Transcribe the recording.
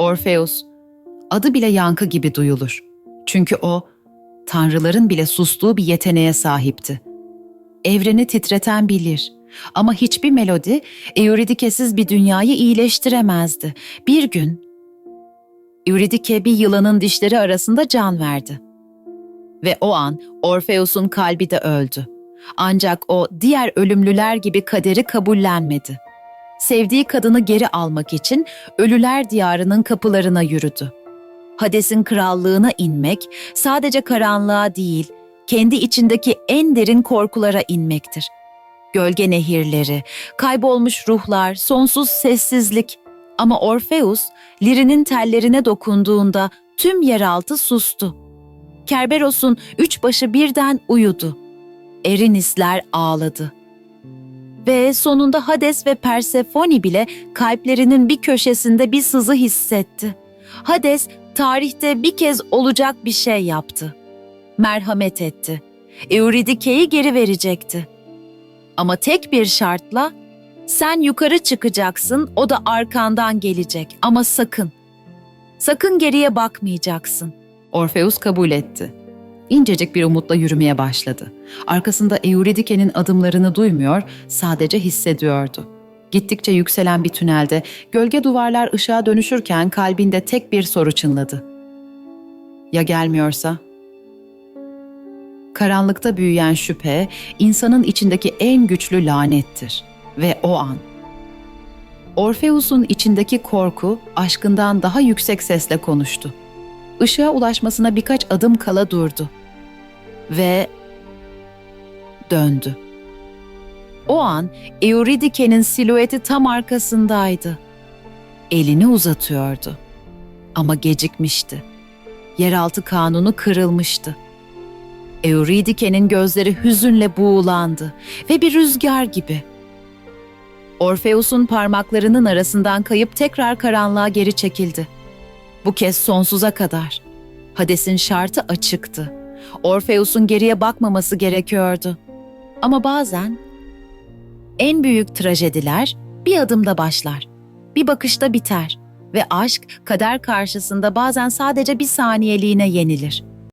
Orfeus, adı bile yankı gibi duyulur. Çünkü o, tanrıların bile sustuğu bir yeteneğe sahipti. Evreni titreten bilir ama hiçbir melodi Euridike'siz bir dünyayı iyileştiremezdi. Bir gün Euridike bir yılanın dişleri arasında can verdi. Ve o an Orfeus'un kalbi de öldü. Ancak o diğer ölümlüler gibi kaderi kabullenmedi. Sevdiği kadını geri almak için ölüler diyarının kapılarına yürüdü. Hades'in krallığına inmek sadece karanlığa değil, kendi içindeki en derin korkulara inmektir. Gölge nehirleri, kaybolmuş ruhlar, sonsuz sessizlik. Ama Orfeus, lirinin tellerine dokunduğunda tüm yeraltı sustu. Kerberos'un üç başı birden uyudu. Erinisler ağladı. Ve sonunda Hades ve Persefone bile kalplerinin bir köşesinde bir sızı hissetti. Hades tarihte bir kez olacak bir şey yaptı. Merhamet etti. Euridike'yi geri verecekti. Ama tek bir şartla sen yukarı çıkacaksın, o da arkandan gelecek ama sakın. Sakın geriye bakmayacaksın. Orfeus kabul etti. İncecik bir umutla yürümeye başladı. Arkasında Euridike'nin adımlarını duymuyor, sadece hissediyordu. Gittikçe yükselen bir tünelde gölge duvarlar ışığa dönüşürken kalbinde tek bir soru çınladı. Ya gelmiyorsa? Karanlıkta büyüyen şüphe insanın içindeki en güçlü lanettir ve o an Orfeus'un içindeki korku aşkından daha yüksek sesle konuştu. Işığa ulaşmasına birkaç adım kala durdu ve döndü. O an Euridike'nin silüeti tam arkasındaydı. Elini uzatıyordu. Ama gecikmişti. Yeraltı kanunu kırılmıştı. Euridike'nin gözleri hüzünle buğulandı ve bir rüzgar gibi. Orfeus'un parmaklarının arasından kayıp tekrar karanlığa geri çekildi. Bu kez sonsuza kadar. Hades'in şartı açıktı. Orfeus'un geriye bakmaması gerekiyordu. Ama bazen en büyük trajediler bir adımda başlar, bir bakışta biter ve aşk kader karşısında bazen sadece bir saniyeliğine yenilir.